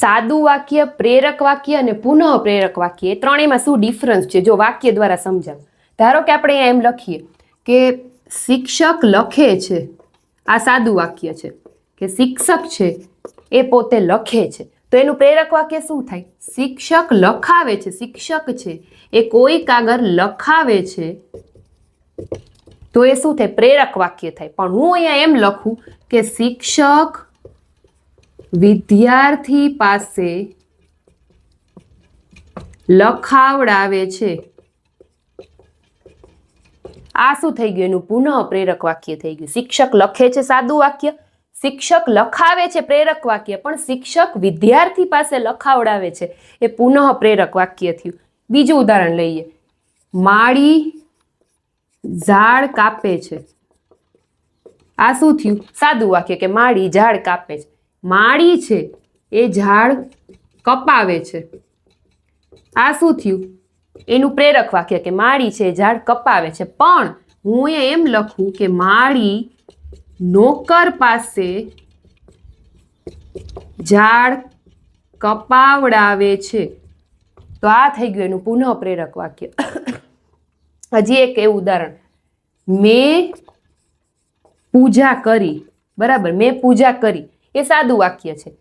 સાદું વાક્ય, પ્રેરક વાક્ય અને પુનઃ પ્રેરક વાક્ય, એ ત્રણેયમાં શું ડિફરન્સ છે? જો વાક્ય દ્વારા સમજાવ. ધારો કે આપણે એમ લખીએ કે શિક્ષક લખે છે, આ સાદું વાક્ય છે, કે શિક્ષક છે, એ પોતે લખે છે. તો એનું પ્રેરક વાક્ય શું થાય? શિક્ષક લખાવે છે, શિક્ષક છે, એ કોઈ કાગળ લખાવે છે, તો એ શું થાય? પ્રેરક વાક્ય થાય. પણ હું અહીંયા એમ લખું કે શિક્ષક વિદ્યાર્થી પાસે લખાવડાવે છે. આ શું થઈ ગયું? એનું પુનઃ પ્રેરક વાક્ય થઈ ગયું. શિક્ષક લખે છે સાદું વાક્ય. શિક્ષક લખાવે છે પ્રેરક વાક્ય, પણ શિક્ષક વિદ્યાર્થી પાસે લખાવડાવે છે. એ પુનઃ પ્રેરક વાક્ય થયું. બીજું ઉદાહરણ લઈએ. માળી ઝાડ કાપે છે. આ શું થયું? સાદું વાક્ય કે માળી ઝાડ કાપે છે. માળી છે, એ ઝાડ કપાવે છે. આ શું થયું? એનું પ્રેરક વાક્ય કે માળી છે, એ ઝાડ કપાવે છે. પણ હું એમ લખું કે માળી નોકર પાસે ઝાડ કપાવડાવે છે. તો આ થઈ ગયું એનું પુનઃ પ્રેરક વાક્ય. હજી એક એવું ઉદાહરણ. મેં પૂજા કરી, બરાબર, મેં પૂજા કરી. એ સાદું વાક્ય છે.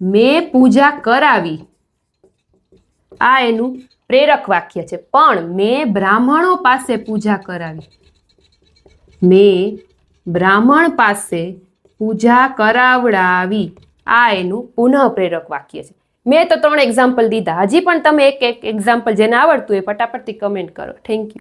મેં પૂજા કરાવી. આ એનું પ્રેરક વાક્ય છે. પણ મેં બ્રાહ્મણો પાસે પૂજા કરાવી. મેં બ્રાહ્મણ પાસે પૂજા કરાવડાવી. આ એનું પુનઃ પ્રેરક વાક્ય છે. મેં તો ત્રણ એક્ઝામ્પલ દીધા. હજી પણ તમે એક એક એક્ઝામ્પલ જેને આવડતું હોય ફટાફટથી કમેન્ટ કરો. Thank you